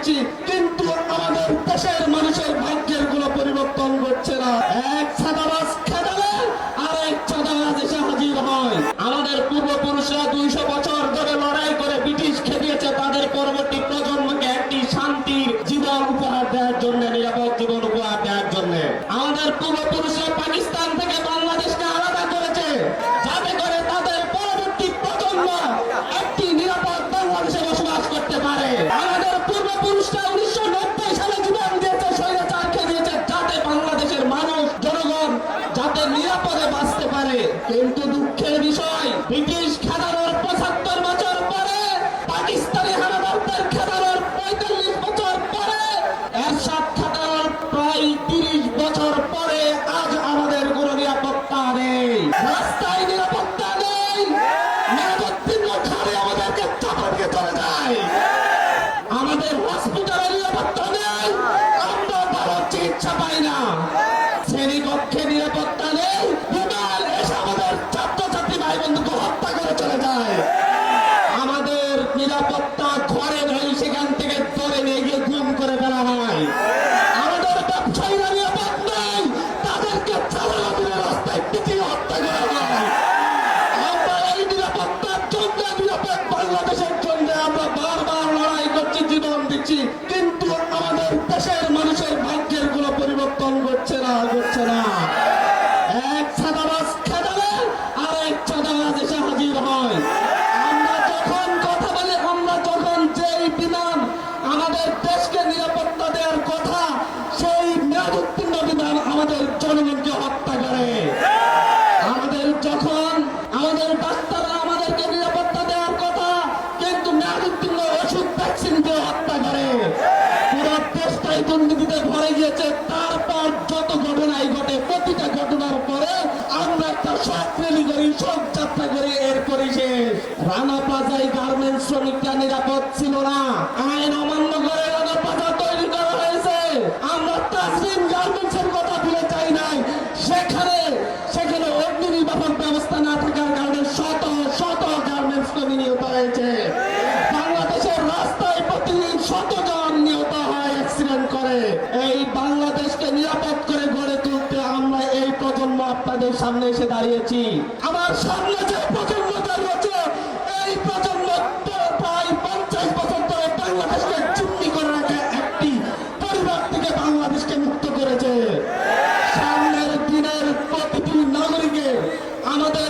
Norte, কিন্তু দুঃখের বিষয়, ব্রিটিশ খেদানোর পঁচাত্তর বছর পরে, পাকিস্তানি হানাদারদের খেদানোর পঁয়তাল্লিশ বছর পরে, এরশাদ খেদানোর প্রায় তিরিশ বছর পরে আজ আমাদের কোনো নিরাপত্তা নেই। রাস্তায় নিরাপত্তা নেই। নিরাপত্তির খালে আমাদেরকে চাপা দিয়ে চলে যায়। আমাদের হসপিটালে নিরাপত্তা নেই। আমরা ভালো চিকিৎসা পাই না। শ্রেণীকক্ষে নিরাপত্তা নেই। দিচ্ছি কিন্তু আমাদের দেশের মানুষের ভাগ্যের কোনো পরিবর্তন করছে না করছে না। এক ছাদাবাস খেদালে আর এক ছাদাবাস এসে হাজির হয়। আমরা যখন কথা বলি, আমরা যখন যেই বিমান আমাদের দেশকে নিরাপত্তা দেওয়ার কথা, সেই মেয়াদোত্তীর্ণ বিমান আমাদের জনগণকে দুর্নীতিতে ভরে গিয়েছে, তারপর যত ঘটনাই ঘটে, প্রতিটা ঘটনার পরে আমরা একটা র্যালি করি শোক যাত্রা করি এরপরে শেষ। রানা প্লাজায় গার্মেন্টস শ্রমিকরা নিরাপদ ছিল না। আইন অমান্য করে রানা প্লাজা তৈরি করা হয়েছে। আমরা তাজরিন গার্মেন্টস এর কথা ভুলে চাই নাই। সেখানে সেখানে অগ্নি নির্বাপন ব্যবস্থা না থাকার কারণে শত শত গার্মেন্টস কর্মী নিহত হয়েছে। বসে এই বাংলাদেশকে নিরাপদ করে গড়ে তুলতে আমরা এই প্রজন্ম আপনাদের সামনে এসে দাঁড়িয়েছি। আমার সামনে যে প্রজন্ম দাঁড়িয়েছে এই প্রজন্ম প্রায় পঞ্চাশ বছর ধরে বাংলাদেশকে চুক্তি করে রাখে একটি পরিবার থেকে বাংলাদেশকে মুক্ত করেছে। সামনের দিনের প্রতিটি নাগরিকের আমাদের